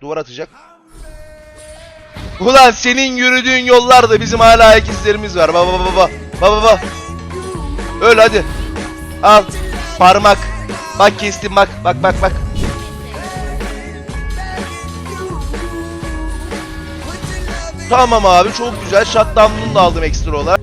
Duvar atacak. Ulan senin yürüdüğün yollarda bizim hala ayak izlerimiz var. Baba baba baba. Baba baba. Öl hadi. Al. Parmak. Bak kestim bak. Bak bak bak. Tamam abi çok güzel. Shutdown'unu da aldım ekstra olarak.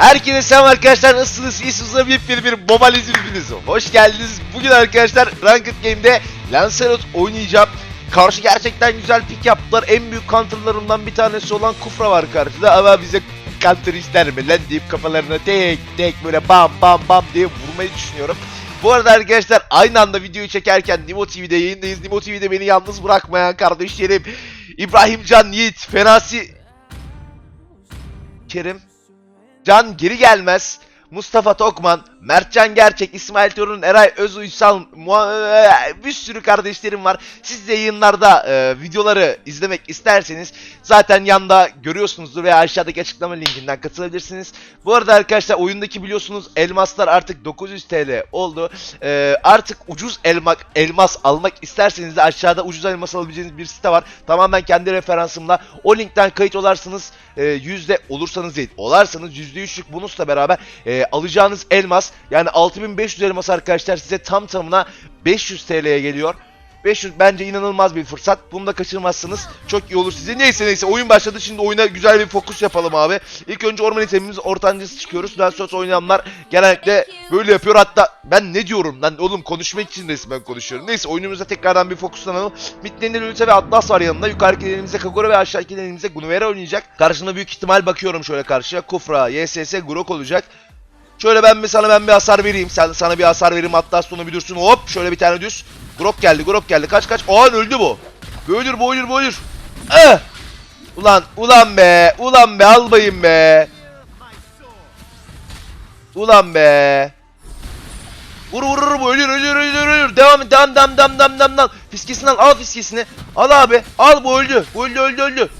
Herkese selam arkadaşlar nasılsınız? İyisiniz yepyeni bir mobile izlediğiniz Hoş geldiniz. Bugün arkadaşlar Ranked Game'de Lancelot oynayacağım. Karşı gerçekten güzel pick yaptılar. En büyük counterlarından bir tanesi olan Kufra var karşıda ama bize counter ister mi lan deyip kafalarına tek tek böyle bam bam bam diye vurmayı düşünüyorum. Bu arada arkadaşlar aynı anda videoyu çekerken Nimo TV'de yayındayız. Nimo TV'de beni yalnız bırakmayan kardeşlerim İbrahim Can Yiğit, Fenasi Kerim Can geri gelmez. Mustafa Tokman, Mertcan Gerçek, İsmail Torun, Eray Özuysal, Mua- bir sürü kardeşlerim var. Siz de yayınlarda e, videoları izlemek isterseniz zaten yanda görüyorsunuzdur veya aşağıdaki açıklama linkinden katılabilirsiniz. Bu arada arkadaşlar oyundaki biliyorsunuz elmaslar artık 900 TL oldu. E, artık ucuz elmak elmas almak isterseniz de aşağıda ucuz elmas alabileceğiniz bir site var. Tamamen kendi referansımla o linkten kayıt olarsınız e, yüzde olursanız değil olarsanız yüzde üçlük bonusla beraber e, alacağınız elmas yani 6500 elmas arkadaşlar size tam tamına 500 TL'ye geliyor. 500 bence inanılmaz bir fırsat. Bunu da kaçırmazsınız. Çok iyi olur size. Neyse neyse oyun başladı. Şimdi oyuna güzel bir fokus yapalım abi. İlk önce orman itemimiz ortancası çıkıyoruz. Daha sonra oynayanlar genellikle böyle yapıyor. Hatta ben ne diyorum lan oğlum konuşmak için resmen konuşuyorum. Neyse oyunumuza tekrardan bir fokuslanalım. Midlane'de Lülite ve Atlas var yanında. Yukarıdaki elimizde Kagura ve aşağıdaki elimizde Gunuvera oynayacak. Karşında büyük ihtimal bakıyorum şöyle karşıya. Kufra, YSS, Grok olacak. Şöyle ben bir sana ben bir hasar vereyim. Sen sana bir hasar vereyim hatta sonra bir dursun. Hop şöyle bir tane düz. Grok geldi grok geldi. Kaç kaç. Aa öldü bu. Bu ölür bu ölür. Eh! Ulan ulan be. Ulan be albayım be. Ulan be. Vur vur vur bu ölür ölür ölür ölür. Devam et devam devam devam devam devam. devam. Fiskesini al al fiskesini. Al abi. Al bu öldü. Bu öldü öldü öldü.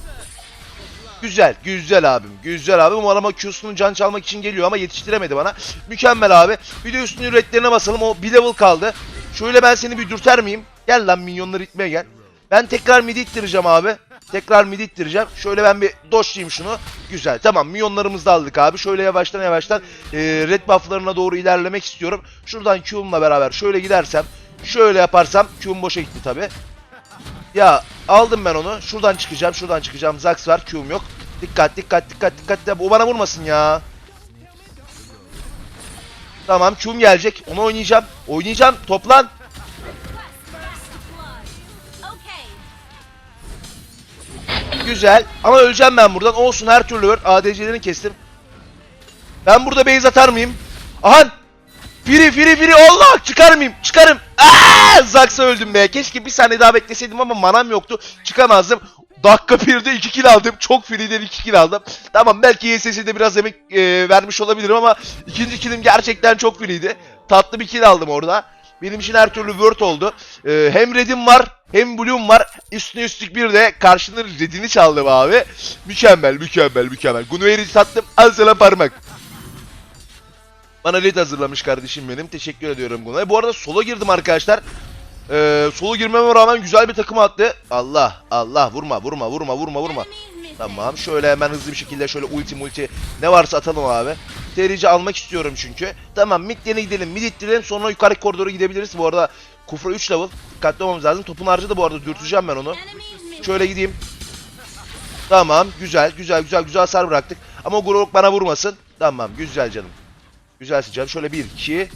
Güzel, güzel abim, güzel abi. Umarım o Q'sunun can çalmak için geliyor ama yetiştiremedi bana. Mükemmel abi. Bir de üstünün üretlerine basalım. O bir level kaldı. Şöyle ben seni bir dürter miyim? Gel lan minyonları itmeye gel. Ben tekrar midi ittireceğim abi. Tekrar midi ittireceğim. Şöyle ben bir doşlayayım şunu. Güzel. Tamam minyonlarımızı da aldık abi. Şöyle yavaştan yavaştan e, red bufflarına doğru ilerlemek istiyorum. Şuradan Q'umla beraber şöyle gidersem. Şöyle yaparsam Q'um boşa gitti tabi. Ya aldım ben onu. Şuradan çıkacağım. Şuradan çıkacağım. Zax var. Q'um yok. Dikkat dikkat dikkat dikkat. O bana vurmasın ya. Tamam Q'um gelecek. Onu oynayacağım. Oynayacağım. Toplan. Güzel. Ama öleceğim ben buradan. Olsun her türlü öl. ADC'lerini kestim. Ben burada base atar mıyım? Ahan! Firi firi firi Allah çıkar mıyım? Çıkarım. Aa! Zax'a öldüm be. Keşke bir saniye daha bekleseydim ama manam yoktu. Çıkamazdım. Dakika 1'de 2 kill aldım. Çok free'den 2 kill aldım. Tamam belki YSS'de biraz emek e, vermiş olabilirim ama ikinci killim gerçekten çok free'di. Tatlı bir kill aldım orada. Benim için her türlü word oldu. E, hem red'im var hem blue'um var. Üstüne üstlük bir de karşının red'ini çaldım abi. Mükemmel mükemmel mükemmel. Gunuer'i sattım. Al sana parmak. Bana led hazırlamış kardeşim benim. Teşekkür ediyorum buna. Bu arada solo girdim arkadaşlar. Ee, solo girmeme rağmen güzel bir takım attı. Allah Allah vurma vurma vurma vurma vurma. Tamam şöyle hemen hızlı bir şekilde şöyle ulti multi ne varsa atalım abi. TRC almak istiyorum çünkü. Tamam mid lane'e gidelim mid ittirelim sonra yukarı koridora gidebiliriz. Bu arada Kufra 3 level. Dikkatli olmamız lazım. Topun harcı da bu arada dürteceğim ben onu. Şöyle gideyim. Tamam güzel güzel güzel güzel hasar bıraktık. Ama Grok bana vurmasın. Tamam güzel canım. Güzelsin canım. Şöyle bir iki.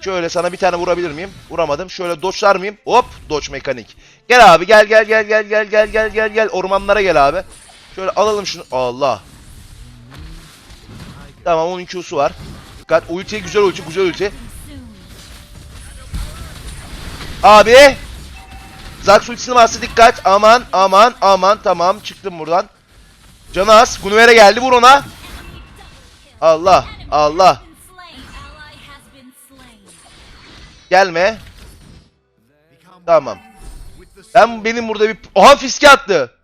Şöyle sana bir tane vurabilir miyim? Vuramadım. Şöyle doçlar mıyım? Hop doç mekanik. Gel abi gel gel gel gel gel gel gel gel gel ormanlara gel abi. Şöyle alalım şunu. Allah. Tamam onun Q'su var. Dikkat ulti güzel ulti güzel ulti. Abi. Zax ultisini bastı dikkat. Aman aman aman tamam çıktım buradan. Canı az. Gunver'e geldi vur ona. Allah Allah. Gelme. Tamam. Ben benim burada bir... Oha fiske attı.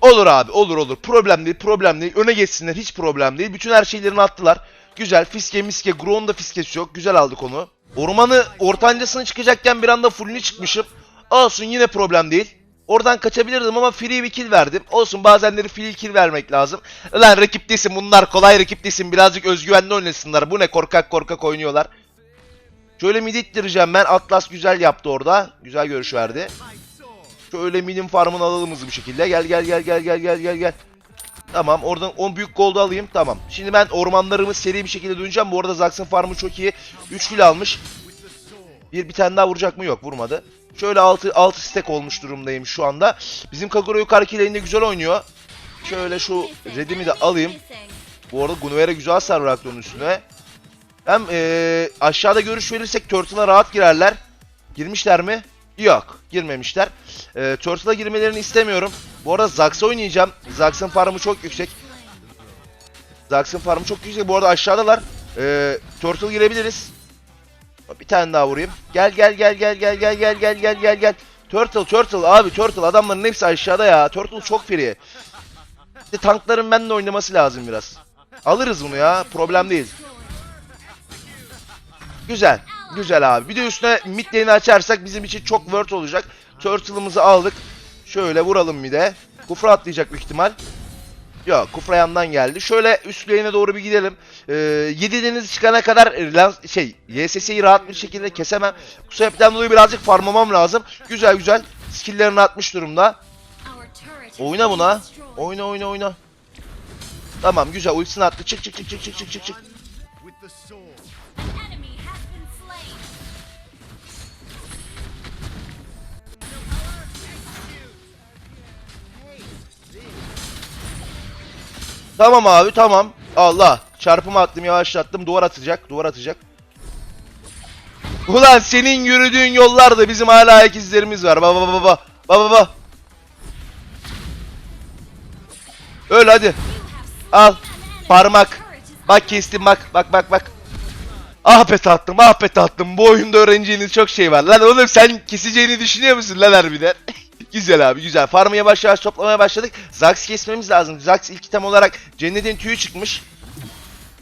Olur abi olur olur. Problem değil problem değil. Öne geçsinler hiç problem değil. Bütün her şeylerini attılar. Güzel. Fiske miske. Gro'nun da fiskesi yok. Güzel aldık onu. Ormanı ortancasına çıkacakken bir anda fullünü çıkmışım. Olsun yine problem değil. Oradan kaçabilirdim ama free bir kill verdim. Olsun bazenleri free kill vermek lazım. Lan rakip değilsin bunlar kolay rakip değilsin. Birazcık özgüvenli oynasınlar. Bu ne korkak korkak oynuyorlar. Şöyle mid ittireceğim ben. Atlas güzel yaptı orada. Güzel görüş verdi. Şöyle minim farmını alalım hızlı bir şekilde. Gel gel gel gel gel gel gel gel. Tamam oradan 10 büyük goldu alayım. Tamam. Şimdi ben ormanlarımı seri bir şekilde döneceğim. Bu arada Zax'ın farmı çok iyi. 3 kill almış. Bir bir tane daha vuracak mı? Yok vurmadı. Şöyle 6 6 stack olmuş durumdayım şu anda. Bizim Kagura yukarıki lane'de güzel oynuyor. Şöyle şu redimi de alayım. Bu arada Gunver'e güzel hasar bıraktı onun üstüne. Hem eee, aşağıda görüş verirsek Turtle'a rahat girerler. Girmişler mi? Yok. Girmemişler. Eee Turtle'a girmelerini istemiyorum. Bu arada Zax oynayacağım. Zax'ın farmı çok yüksek. Zax'ın farmı çok yüksek. Bu arada aşağıdalar. Eee Turtle girebiliriz. Bir tane daha vurayım. Gel gel gel gel gel gel gel gel gel gel gel. Turtle Turtle abi Turtle adamların hepsi aşağıda ya. Turtle çok free. İşte tankların benimle oynaması lazım biraz. Alırız bunu ya. Problem değil. Güzel. Güzel abi. Bir de üstüne mid lane'i açarsak bizim için çok worth olacak. Turtle'ımızı aldık. Şöyle vuralım bir de. Kufra atlayacak büyük ihtimal. Yok Kufra yandan geldi. Şöyle üst lane'e doğru bir gidelim. Ee, 7 deniz çıkana kadar e, şey YSS'yi rahat bir şekilde kesemem. Bu sebepten dolayı birazcık farmlamam lazım. Güzel güzel. Skill'lerini atmış durumda. Oyna buna. Oyna oyna oyna. Tamam güzel ultisini attı. Çık çık çık çık çık çık çık Tamam abi tamam. Allah. Çarpımı attım yavaşlattım. Duvar atacak. Duvar atacak. Ulan senin yürüdüğün yollarda bizim hala ayak izlerimiz var. Baba baba baba. Baba baba. Öl hadi. Al. Parmak. Bak kestim bak. Bak bak bak. Ah be tatlım ah be tatlım. Bu oyunda öğreneceğiniz çok şey var. Lan oğlum sen keseceğini düşünüyor musun lan harbiden? güzel abi güzel. Farmı yavaş yavaş toplamaya başladık. Zax kesmemiz lazım. Zax ilk item olarak cennetin tüyü çıkmış.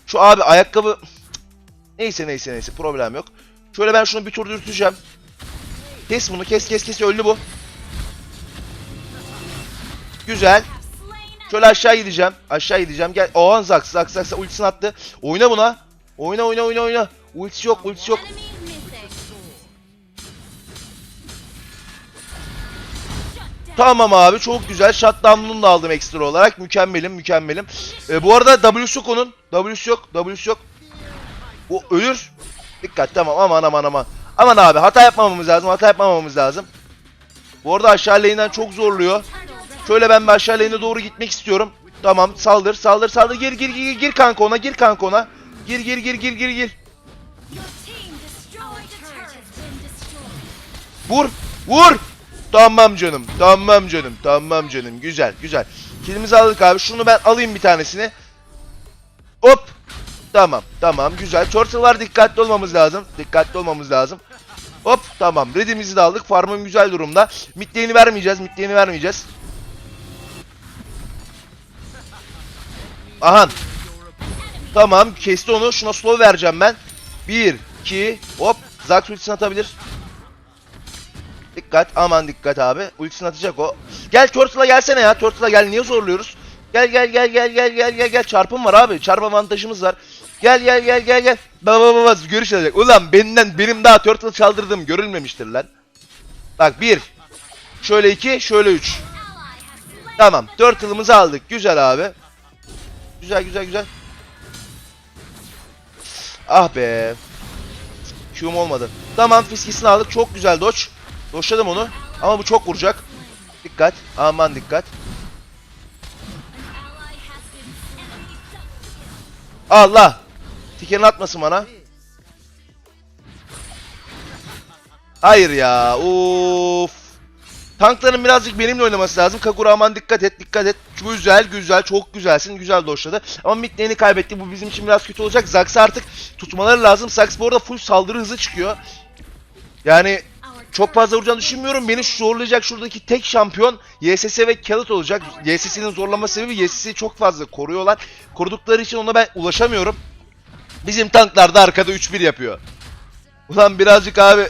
Şu abi ayakkabı... Neyse neyse neyse problem yok. Şöyle ben şunu bir tur dürteceğim. Kes bunu kes kes kes öldü bu. Güzel. Şöyle aşağı gideceğim. Aşağı gideceğim. Gel. Oğan Zax Zax Zax ultisini attı. Oyna buna. Oyna oyna oyna oyna. Ultisi yok ultisi yok. Tamam abi çok güzel. Shutdown'unu da aldım ekstra olarak. Mükemmelim mükemmelim. Ee, bu arada W'su yok onun. W'su yok. W'su yok. O ölür. Dikkat tamam aman aman aman. Aman abi hata yapmamamız lazım. Hata yapmamamız lazım. Bu arada aşağı lane'den çok zorluyor. Şöyle ben bir aşağı lane'e doğru gitmek istiyorum. Tamam saldır saldır saldır. Gir gir gir gir kanka ona gir kanka ona. Gir gir gir gir gir gir. Vur vur. Tamam canım. Tamam canım. Tamam canım. Güzel güzel. Kilimizi aldık abi. Şunu ben alayım bir tanesini. Hop. Tamam. Tamam. Güzel. Turtle. Dikkatli olmamız lazım. Dikkatli olmamız lazım. Hop. Tamam. Redimizi de aldık. Farmım güzel durumda. Mid lane'i vermeyeceğiz. Mid lane'i vermeyeceğiz. Aha. Tamam. Kesti onu. Şuna slow vereceğim ben. 1, 2, hop. Zax ultisini atabilir. Dikkat aman dikkat abi. Ultisini atacak o. Gel Turtle'a gelsene ya. Turtle'a gel niye zorluyoruz? Gel gel gel gel gel gel gel gel. Çarpım var abi. Çarp avantajımız var. Gel gel gel gel gel. Baba baba görüş alacak. Ulan benden benim daha Turtle çaldırdığım görülmemiştir lan. Bak bir. Şöyle iki. Şöyle üç. Tamam. Turtle'ımızı aldık. Güzel abi. Güzel güzel güzel. Ah be. Q'um olmadı. Tamam fiskisini aldık. Çok güzel dodge. Doşladım onu. Ama bu çok vuracak. Dikkat. Aman dikkat. Allah. Tikerini atmasın bana. Hayır ya. Of. Tankların birazcık benimle oynaması lazım. Kagura aman dikkat et dikkat et. Güzel güzel çok güzelsin. Güzel doşladı. Ama mid lane'i kaybetti. Bu bizim için biraz kötü olacak. Zax'ı artık tutmaları lazım. Zax bu arada full saldırı hızı çıkıyor. Yani çok fazla vuracağını düşünmüyorum. Beni zorlayacak şuradaki tek şampiyon YSS ve Khaled olacak. YSS'nin zorlama sebebi YSS'yi çok fazla koruyorlar. Korudukları için ona ben ulaşamıyorum. Bizim tanklar da arkada 3-1 yapıyor. Ulan birazcık abi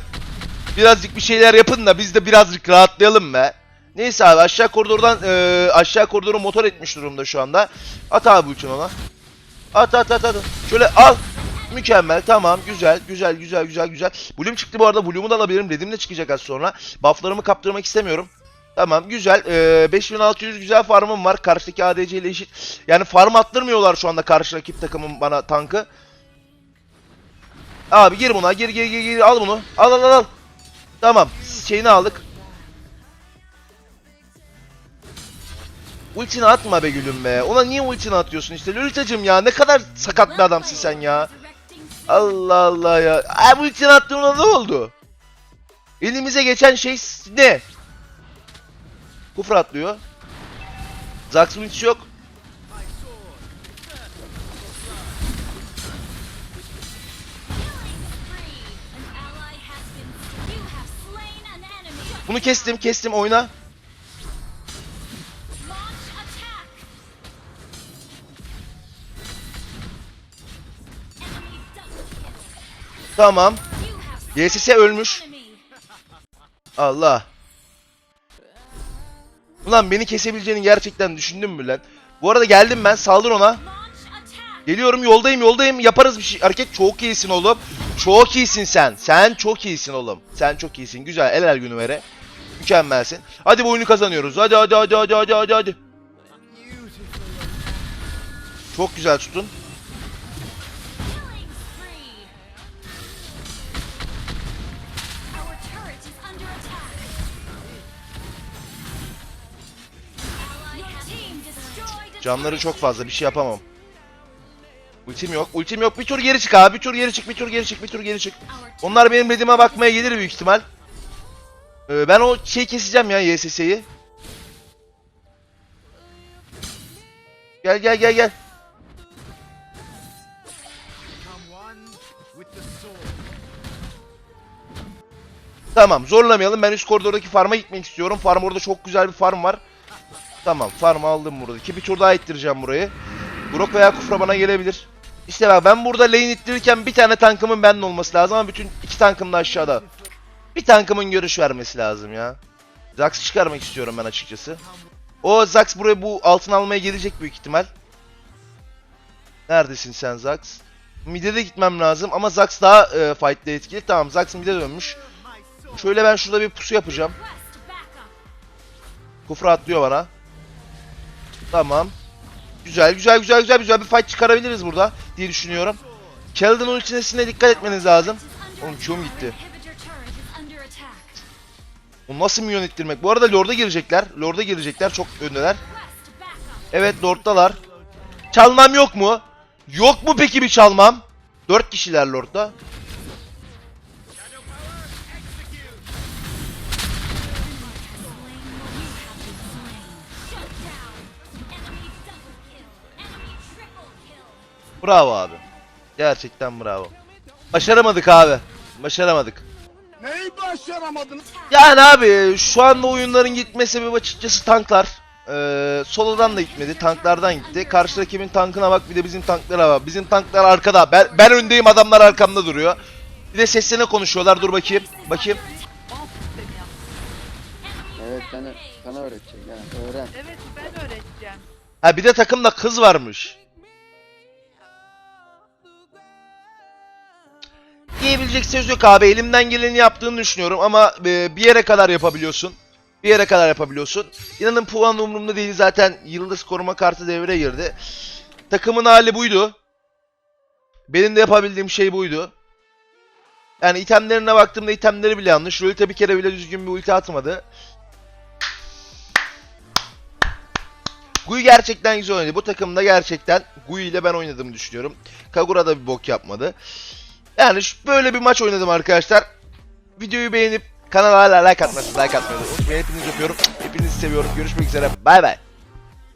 birazcık bir şeyler yapın da biz de birazcık rahatlayalım be. Neyse abi aşağı koridordan eee, aşağı koridoru motor etmiş durumda şu anda. At abi uçun ona. At at at at. Şöyle al. Mükemmel tamam güzel güzel güzel güzel güzel. Bloom çıktı bu arada Bloom'u da alabilirim dedim de çıkacak az sonra. Bufflarımı kaptırmak istemiyorum. Tamam güzel. Ee, 5600 güzel farmım var. Karşıdaki ADC ile eşit. Yani farm attırmıyorlar şu anda karşı rakip takımın bana tankı. Abi gir buna. Gir gir gir gir. Al bunu. Al al al al. Tamam. Şeyini aldık. Ultini atma be gülüm be. Ona niye ultini atıyorsun işte? Lolitacım ya ne kadar sakat bir adamsın sen ya. Allah Allah ya. Ay bu ultini attığımda ne oldu? Elimize geçen şey ne? Kufra atlıyor. Zax'ın ultisi yok. Bunu kestim kestim oyna. Tamam. YSS ölmüş. Allah. Ulan beni kesebileceğini gerçekten düşündün mü lan? Bu arada geldim ben saldır ona. Geliyorum yoldayım yoldayım yaparız bir şey. Hareket çok iyisin oğlum. Çok iyisin sen. Sen çok iyisin oğlum. Sen çok iyisin. Güzel. El el günü vere. Mükemmelsin. Hadi bu oyunu kazanıyoruz. Hadi hadi hadi hadi hadi hadi. Çok güzel tutun. Canları çok fazla bir şey yapamam. Ultim yok. Ultim yok. Bir tur geri çık abi. Bir tur geri çık. Bir tur geri çık. Bir tur geri çık. Onlar benim dediğime bakmaya gelir büyük ihtimal. Ee, ben o şey keseceğim ya YSS'yi. Gel gel gel gel. Tamam zorlamayalım. Ben üst koridordaki farma gitmek istiyorum. Farm orada çok güzel bir farm var. Tamam farm aldım burada. Ki bir tur daha ittireceğim burayı. Brok veya Kufra bana gelebilir. İşte bak ben burada lane ittirirken bir tane tankımın benden olması lazım ama bütün iki tankım da aşağıda. Bir tankımın görüş vermesi lazım ya. Zax çıkarmak istiyorum ben açıkçası. O Zax buraya bu altın almaya gelecek büyük ihtimal. Neredesin sen Zax? Mid'e de gitmem lazım ama Zax daha e, fight'te etkili. Tamam Zax mid'e dönmüş. Şöyle ben şurada bir pusu yapacağım. Kufra atlıyor bana. Tamam. Güzel güzel güzel güzel güzel bir fight çıkarabiliriz burada diye düşünüyorum. Keldon ultisine dikkat etmeniz lazım. Oğlum Q'um gitti. Bu nasıl milyon ettirmek? Bu arada Lord'a girecekler. Lord'a girecekler. Çok öndeler. Evet Lord'dalar. Çalmam yok mu? Yok mu peki bir çalmam? 4 kişiler Lord'da. Bravo abi. Gerçekten bravo. Başaramadık abi. Başaramadık. Neyi başaramadınız? Yani abi şu anda oyunların gitme sebebi açıkçası tanklar. Ee, solodan da gitmedi. Tanklardan gitti. Karşı rakibin tankına bak bir de bizim tanklara bak. Bizim tanklar arkada. Ben, ben öndeyim adamlar arkamda duruyor. Bir de seslerine konuşuyorlar. Dur bakayım. Bakayım. Evet sana, sana öğreteceğim yani öğren. Evet ben öğreteceğim. Ha bir de takımda kız varmış. Diyebilecek söz yok abi. Elimden geleni yaptığını düşünüyorum ama e, bir yere kadar yapabiliyorsun. Bir yere kadar yapabiliyorsun. İnanın puan umurumda değil zaten yıldız koruma kartı devreye girdi. Takımın hali buydu. Benim de yapabildiğim şey buydu. Yani itemlerine baktığımda itemleri bile yanlış. Lolita bir kere bile düzgün bir ulti atmadı. Gui gerçekten güzel oynadı. Bu takımda gerçekten Gui ile ben oynadığımı düşünüyorum. Kagura da bir bok yapmadı. Yani şu- böyle bir maç oynadım arkadaşlar. Videoyu beğenip Kanala like atmasın. Like atmayı unutmayın. Hepinizi öpüyorum. Hepinizi seviyorum. Görüşmek üzere. Bay bay.